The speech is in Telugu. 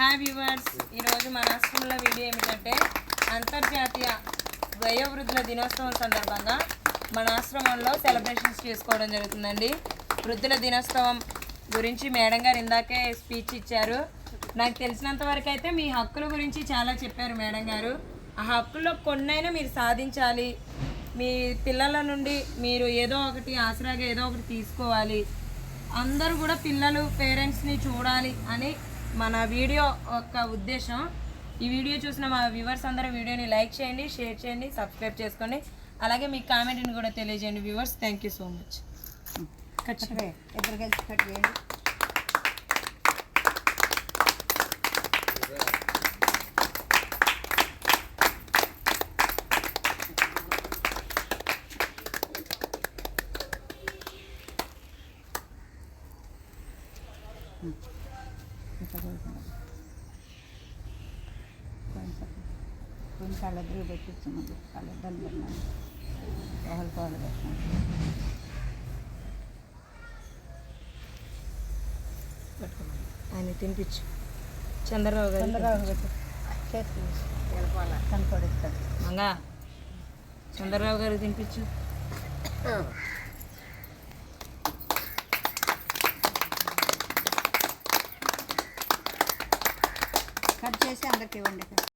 హాయ్ వ్యూవర్స్ ఈరోజు మన ఆశ్రమంలో వీడియో ఏమిటంటే అంతర్జాతీయ వయోవృద్ధుల దినోత్సవం సందర్భంగా మన ఆశ్రమంలో సెలబ్రేషన్స్ చేసుకోవడం జరుగుతుందండి. వృద్ధుల దినోత్సవం గురించి మేడం గారు ఇందాకే స్పీచ్ ఇచ్చారు. నాకు తెలిసినంత వరకు అయితే మీ హక్కుల గురించి చాలా చెప్పారు మేడం గారు. ఆ హక్కుల్లో కొన్నైనా మీరు సాధించాలి. మీ పిల్లల నుండి మీరు ఏదో ఒకటి ఆసరాగా ఏదో ఒకటి తీసుకోవాలి. అందరూ కూడా పిల్లలు పేరెంట్స్ని చూడాలి అని మన వీడియో యొక్క ఉద్దేశం. ఈ వీడియో చూసిన మా వ్యూవర్స్ అందరూ వీడియోని లైక్ చేయండి షేర్ చేయండి సబ్స్క్రైబ్ చేసుకోండి. అలాగే మీ కామెంట్ని కూడా తెలియజేయండి viewers. Thank you so much ఇద్దరు కలిసి కట్ చేయండి. కొన్ని కళ్ళెదురు పెట్టించున్నది కళ్ళెద్దాలు పెట్టినాను ఒకరి కోళ్ళు పెట్టినాను ఆయన తినిపించు. చంద్రరావు గారు చంద్రబాబు పెట్టు చేతి కనపడిస్తాడు మంగా చంద్రరావు గారు తినిపించు. కట్ చేసి అందరికి ఇవ్వండి.